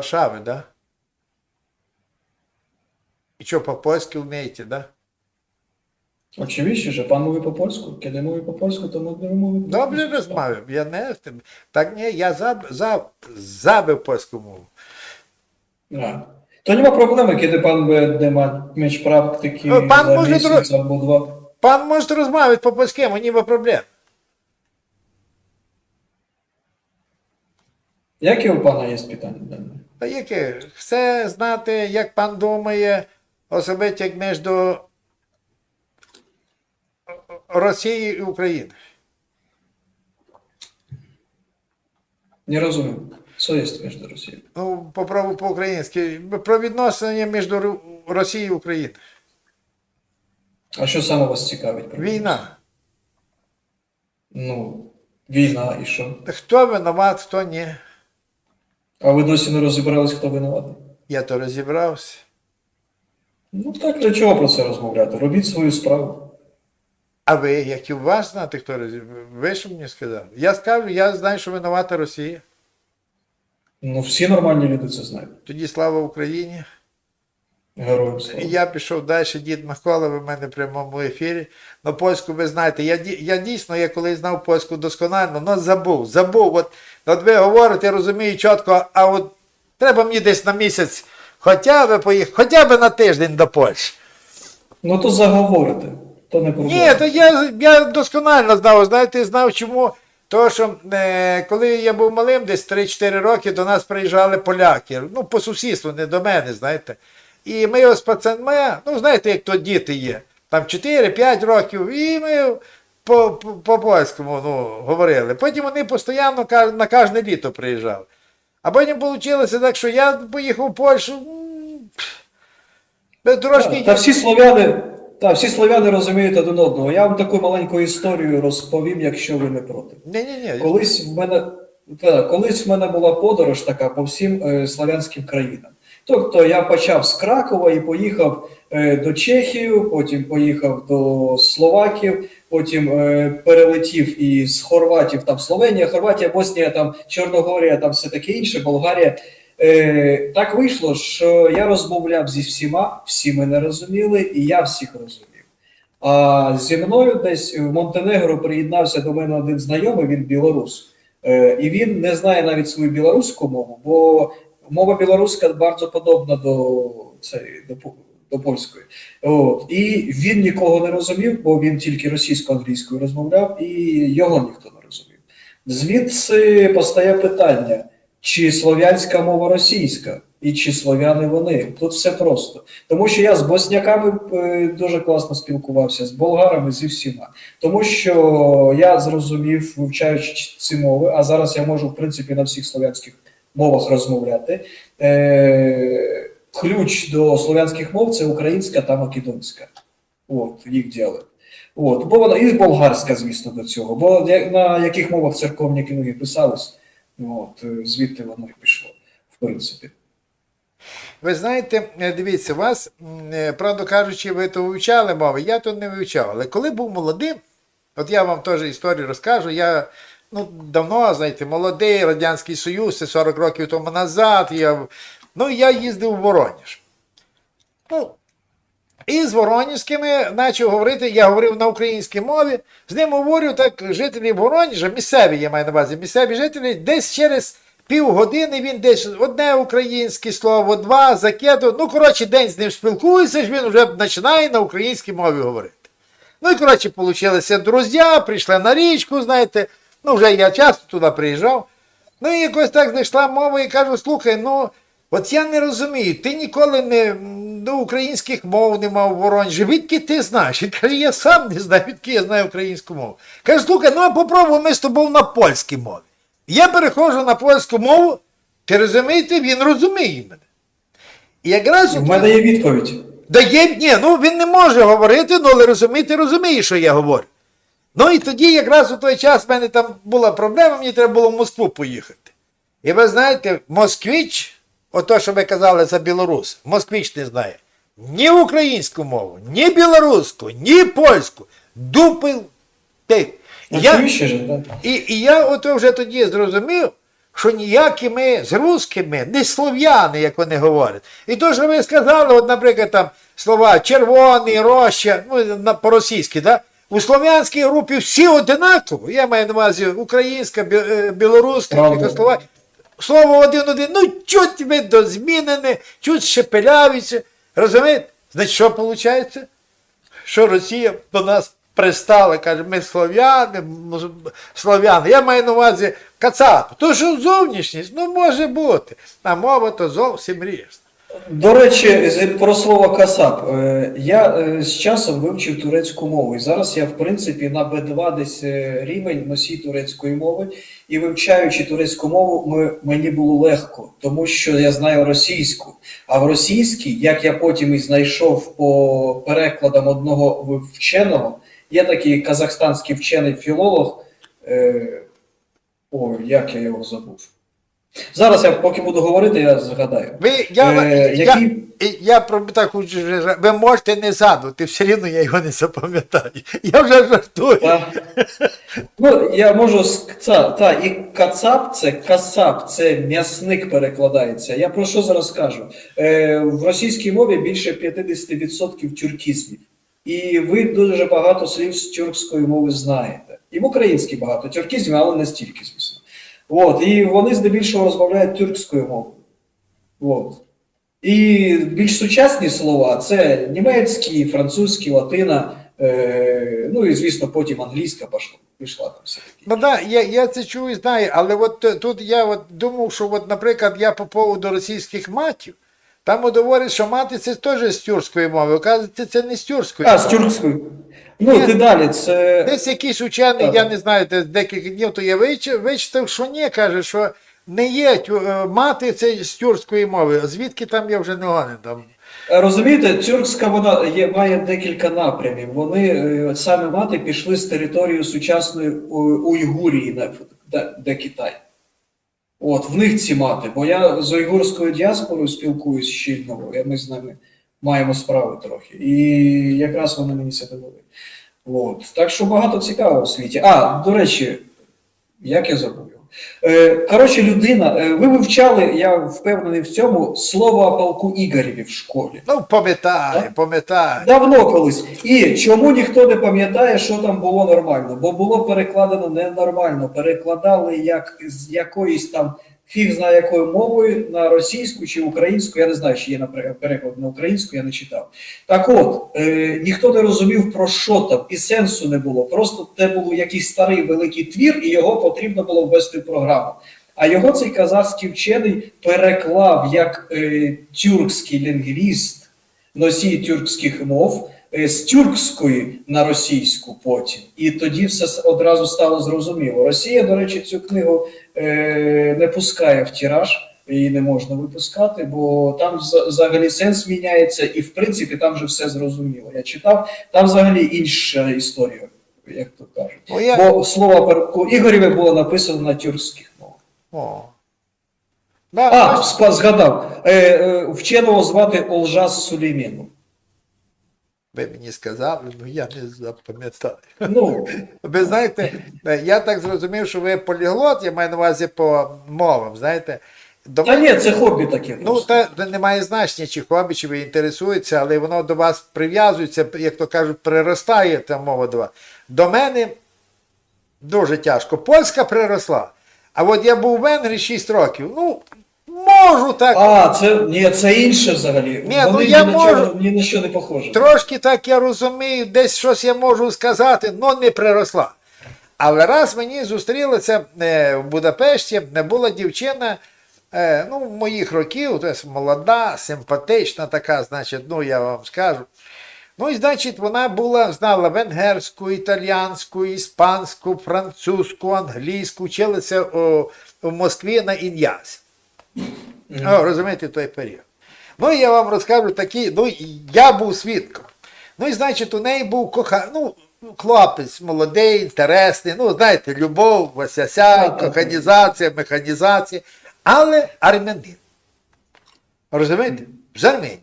Із Варшави. Із Варшави, да? І що, по-польськи вмієте, да? Oczywiście, że pan mówi po polsku. Kiedy mówi po polsku, to mogę mówić. po Добре polsku. розмовляю. Я не з тим. Так ні, я заб, заб, забив польську мову. A. To nie ma problemu, kiedy pan będzie ma, mieć praktyki No, pan może. Пан не Jakie u pana jest pytanie do? Та яке? Все знати, як пан думає, особисто як між Росією і Україною. Nie rozumiem. Co jest między Rosją? Ну, попробуй по-українськи. Про відносини між Росією і Україною. A що саме вас цікавить? про Війна. Ну, війна і що? Хто винуват, хто ні. А ви досі не розібрались, хто винуватий? Я то розібрався. Ну так для чого про це розмовляти? Робіть свою справу. А ви, як і у вас знати, хто розібрав? Ви що мені сказали? Я скажу, я знаю, що винувата Росія. Ну, всі нормальні люди це знають. Тоді слава Україні. Героям слава. І я пішов далі, дід Микола, ви в мене в прямому ефірі. На польську ви знаєте, я, я дійсно, я коли знав польську досконально, але забув, забув. От, от ви говорите, я розумію чітко, а от треба мені десь на місяць хоча б поїхати, хоча б на тиждень до Польщі. Ну то заговорите, то не проблема. Ні, то я, я досконально знав, знаєте, знав чому. Тому що е, коли я був малим, десь 3-4 роки, до нас приїжджали поляки. Ну, по сусідству, не до мене, знаєте. І ми його з пацанми, ну знаєте, як то діти є, там 4-5 років, і ми по- по- по-польському ну, говорили. Потім вони постійно на кожне літо приїжджали. А потім вийшло так, що я поїхав в Польщу. трошки. Та, та всі слов'яни, та всі слов'яни розуміють один одного. Я вам таку маленьку історію розповім, якщо ви не проти. Ні-ні-ні. Колись в мене та, колись в мене була подорож така по всім е, славянським країнам. Тобто я почав з Кракова і поїхав е, до Чехії, потім поїхав до Словаків, потім е, перелетів із Хорватів, там Словенія, Хорватія, Боснія, там Чорногорія, там все таке інше, Болгарія. Е, так вийшло, що я розмовляв зі всіма, всі мене розуміли, і я всіх розумів. А зі мною десь в Монтенегро приєднався до мене один знайомий, він білорус. Е, і він не знає навіть свою білоруську мову, бо мова білоруська дуже подобна до, цієї, до, до польської. От. І він нікого не розумів, бо він тільки російсько-англійською розмовляв, і його ніхто не розумів. Звідси постає питання, чи слов'янська мова російська, і чи слов'яни вони. Тут все просто. Тому що я з босняками е, дуже класно спілкувався, з болгарами, зі всіма. Тому що я зрозумів, вивчаючи ці мови, а зараз я можу, в принципі, на всіх слов'янських мовах розмовляти. Е, ключ до слов'янських мов це українська та македонська. От, їх діалект. От, бо вона і болгарська, звісно, до цього. Бо на яких мовах церковні книги писались, от, звідти воно і пішло, в принципі. Ви знаєте, е, дивіться, вас, е, правду кажучи, ви то вивчали мови, я то не вивчав. Але коли був молодим, от я вам теж історію розкажу, я ну, давно, знаєте, молодий, Радянський Союз, це 40 років тому назад, я, ну, я їздив в Воронеж. Ну, і з Воронежськими почав говорити, я говорив на українській мові, з ним говорю так, жителі Воронежа, місцеві, я маю на увазі, місцеві жителі, десь через півгодини він десь одне українське слово, два закидав. Ну, коротше, день з ним спілкується, він вже починає на українській мові говорити. Ну і коротше, получилися друзі, прийшли на річку, знаєте. Ну, вже я часто туди приїжджав. Ну і якось так знайшла мова і кажу: слухай, ну от я не розумію, ти ніколи не ну, українських мов не мав в Воронежі. Відки ти знаєш? Він каже, я сам не знаю, відки я знаю українську мову. Каже, слухай, ну а попробуй ми з тобою на польській мові. Я переходжу на польську мову, ти розумієте, він розуміє мене. І якраз В мене є відповідь. Дає, ні, ну він не може говорити, ну, але розуміти розуміє, що я говорю. Ну і тоді якраз у той час в мене там була проблема, мені треба було в Москву поїхати. І ви знаєте, москвич, ото, що ви казали за білорус, москвич не знає ні українську мову, ні білоруську, ні польську. Дупил ти. Я, і, і я ото вже тоді зрозумів, що ніякі ми з русскими не слов'яни, як вони говорять. І то, що ви сказали, от, наприклад, там слова червоний, роща, ну, по-російськи, да? У слов'янській групі всі одинаково. Я маю на увазі українська, е, білоруська, Правда. Слово один-один, ну чуть ви дозмінене, чуть шепелявіться. Розумієте? Значить, що виходить? Що Росія до нас пристала, каже, ми слов'яни, слов'яни. Я маю на увазі кацап. То що зовнішність, ну може бути. А мова то зовсім різна. До речі, про слово касап. Е, Я е, з часом вивчив турецьку мову. І зараз я, в принципі, на Б2 десь е, рівень носій турецької мови. І вивчаючи турецьку мову, мені було легко, тому що я знаю російську. А в російській, як я потім і знайшов по перекладам одного вченого, є такий казахстанський вчений філолог. О, як я його забув. Зараз я поки буду говорити, я згадаю. Ви, я, Е, я, які- і я про так хочу, ви можете не згадувати, все рівно я його не запам'ятаю. Я вже жартую. Та, ну, я можу це, та, і кацап це касап, це м'ясник перекладається. Я про що зараз кажу? Е, в російській мові більше 50% тюркізмів. І ви дуже багато слів з тюркської мови знаєте. І в українській багато тюркізмів, але не стільки, звісно. От, і вони здебільшого розмовляють тюркською мовою. От. І більш сучасні слова це німецький, французький, латина, е, ну і звісно, потім англійська пішла, пішла там все. Ну да, я, я це чую і знаю, але от е, тут я от думав, що, от, наприклад, я по поводу російських матів, там говорять, що мати це теж з тюркської мови. Оказується, це не з тюркської. А, з тюркською. Ну, ти далі, це. Десь якийсь учений, Так. я не знаю, десь декілька днів, то я вичитав, що ні, каже, що не є е, мати це з тюркської мови. Звідки там я вже не гонен там. Розумієте, тюркська вона є, має декілька напрямів. Вони е, саме мати пішли з території сучасної Уйгурії, де, де Китай. От, в них ці мати. Бо я з уйгурською діаспорою спілкуюсь щільно, і ми з ними маємо справи трохи. І якраз вони мені це довели. От. Так що багато цікавого у світі. А, до речі, як я забув. Е, коротше, людина, е, ви вивчали, я впевнений в цьому, слово о полку Ігорєві в школі. Ну, пам'ятаю, пам'ятаю. Давно колись. І чому ніхто не пам'ятає, що там було нормально? Бо було перекладено ненормально. Перекладали як з якоїсь там фіг знає якою мовою на російську чи українську. Я не знаю, чи є наприклад переклад на українську, я не читав. Так от, е, ніхто не розумів про що там, і сенсу не було. Просто це був якийсь старий великий твір, і його потрібно було ввести в програму. А його цей казахський вчений переклав як е, тюркський лінгвіст, носій тюркських мов з тюркської на російську потім. І тоді все одразу стало зрозуміло. Росія, до речі, цю книгу е, не пускає в тираж. Її не можна випускати, бо там взагалі сенс міняється, і в принципі там вже все зрозуміло. Я читав, там взагалі інша історія, як то кажуть. Ну, я... Бо слово перку Ігорєве було написано на тюркських мовах. О. Да, А, спа- згадав. Е, е, вченого звати Олжас Сулейменов. Ви мені сказали, ну я не запам'ятаю. Ну, Ви знаєте, е, я так зрозумів, що ви поліглот, я маю на увазі по мовам, знаєте. До та ні, це хобі таке. Ну, та, та немає значення, чи хобі, чи ви інтересуєтеся, але воно до вас прив'язується, як то кажуть, приростає та мова до вас. До мене дуже тяжко. Польська приросла. А от я був в Венгрії 6 років. Ну, можу так. А, це ні, це інше взагалі. Ні, ну, я ні, на чого- ні на що не похожі. Трошки так я розумію, десь щось я можу сказати, але не приросла. Але раз мені зустрілася е, в Будапешті, е, була дівчина е, ну, моїх років, тобто молода, симпатична така, значить, ну я вам скажу. Ну і значить, вона була, знала венгерську, італіянську, іспанську, французьку, англійську, вчилася о, в Москві на Ін'язі. О, розумієте, той період. Ну, і я вам розкажу такі, ну, я був свідком. Ну, і значить, у неї був коха, ну, хлопець молодий, інтересний, ну, знаєте, любов, васяся, коханізація, механізація, але армянин. Розумієте? З Арменії.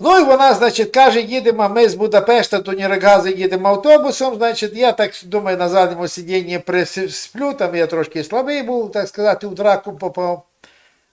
Ну і вона, значить, каже, їдемо, ми з Будапешта до Ніргази їдемо автобусом. Значить, я так думаю, на задньому сидінні присплю, там я трошки слабий був, так сказати, у драку попав.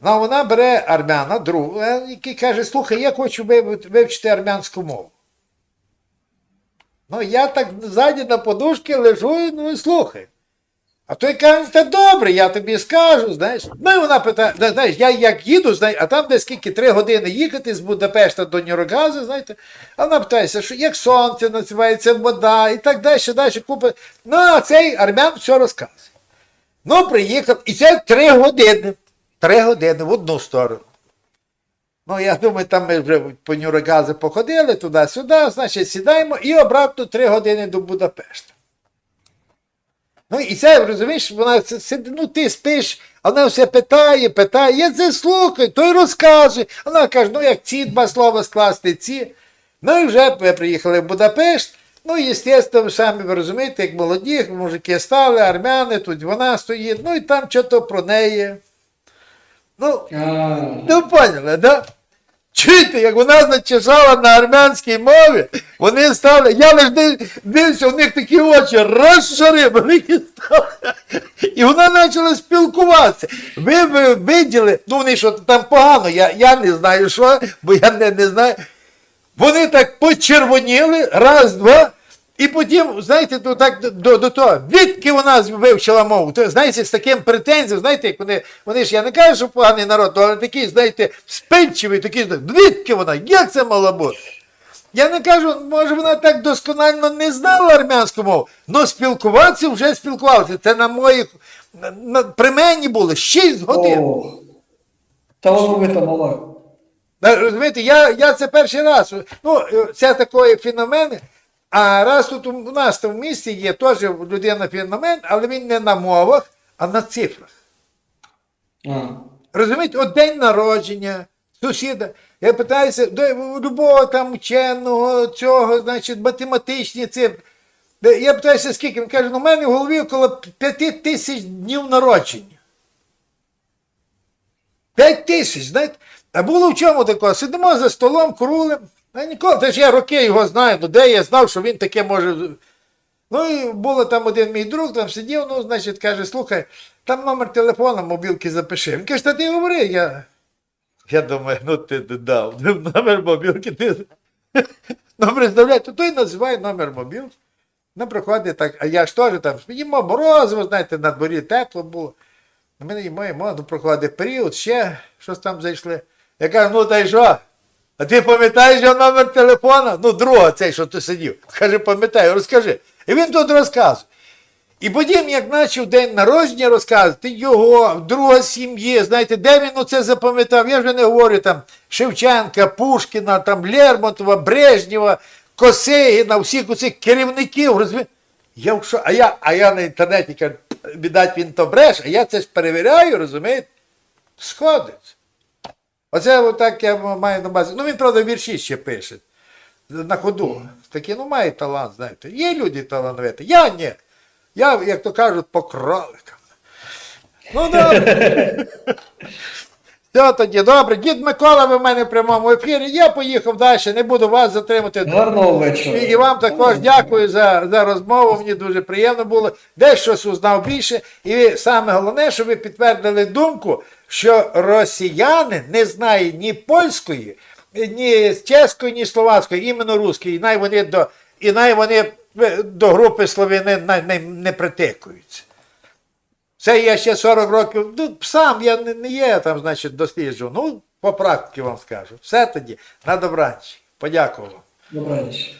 Ну, вона бере армяна, друга, який каже, слухай, я хочу вивчити армянську мову. Ну, я так ззаді на подушці лежу, ну і слухай. А той каже, та добре, я тобі скажу, знаєш. Ну і вона питає, знаєш, я як їду, знаєш, а там де скільки три години їхати з Будапешта до Нюргази, знаєте, а вона питається, що як сонце називається вода і так далі, далі купа. Ну, а цей армян все розказує. Ну, приїхав, і це три години. Три години в одну сторону. Ну, я думаю, там ми вже по Нюргази походили туди-сюди, значить, сідаємо і обратно три години до Будапешта. Ну і це, розумієш, вона це- сидить, ну ти спиш, а вона все питає, питає, я це слухаю, той розказує. Вона каже, ну як ці два слова скласти, ці. Ну і вже ми приїхали в Будапешт. Ну, і, звісно, ви самі ви розумієте, як молоді, мужики стали, армяни, тут вона стоїть, ну і там що-то про неї. Ну, Ну, поняли, да? Чуєте, як вона зачесала на армянській мові, вони стали, я лише див- дивився, у них такі очі розшари, великі стали. І вона почала спілкуватися. Ви, ви виділи, ну вони що там погано, я, я не знаю що, бо я не, не знаю. Вони так почервоніли, раз, два, і потім, знаєте, то так до, до того, відки вона вивчила мову. То, знаєте, з таким претензією, знаєте, як вони, вони ж я не кажу, що поганий народ, але такий, знаєте, спинчивий, такий, відки вона, як це мало бути? Я не кажу, може вона так досконально не знала армянську мову, але спілкуватися вже спілкувалася. Це на моїх, на, на- при мені було 6 годин. о, талановита мала. Да, Розумієте, я, я це перший раз. Ну, е, це такий феномен. А раз тут у нас там в місті є теж людина феномен, але він не на мовах, а на цифрах. А. Розумієте, от день народження, сусіда. Я питаюся, до любого там вченого, цього, значить, математичні цифри. Я питаюся, скільки? Він каже, ну, в мене в голові около п'яти тисяч днів народження. П'ять тисяч, знаєте? А було в чому такого? Сидимо за столом, крулем. А ніколи, та ж я роки його знаю, ну де я знав, що він таке може. Ну і було там один мій друг, там сидів, ну, значить, каже, слухай, там номер телефона, мобілки запиши. Він каже, та ти говори, я. Я думаю, ну ти дав. Номер мобілки ти. Ну, представляєте, той називає номер мобілки. Ну, приходить так, а я ж теж там їмо морозиво, знаєте, на дворі тепло було. Ми їмо, їмо, ну проходить період, ще щось там зайшли. Я кажу, ну та й що? А ти пам'ятаєш його номер телефона? Ну, друга цей, що ти сидів. Каже, пам'ятаю, розкажи. І він тут розказує. І потім, як почав день народження розказувати, його, друга сім'ї, знаєте, де він оце запам'ятав? Я вже не говорю там Шевченка, Пушкіна, там Лермонтова, Брежнєва, Косегіна, всіх оцих керівників. розумієте? Я в а я, а я на інтернеті кажу, віддать він то бреш, а я це ж перевіряю, розумієте? Сходиться. Оце отак я маю на базі. Ну він, правда, вірші ще пише. На ходу. Такі, ну, має талант, знаєте. Є люди талановиті. Я ні. Я, як то кажуть, по кроликам. Ну, добре. Все тоді, добре. Дід Микола, ви в мене в прямому ефірі. Я поїхав далі, не буду вас затримати. Гарного вечора. І, вам також дякую за, за розмову. Мені дуже приємно було. Дещось узнав більше. І саме головне, що ви підтвердили думку, що росіяни не знають ні польської, ні чеської, ні словацької, іменно русської. І най вони до, і най вони е, до групи слов'янин най- не, не притикуються. Це я ще 40 років, ну, сам я не, не є там, значить, досліджу. Ну, по практиці вам скажу. Все тоді, на добраніч. Подякував. Добраніч.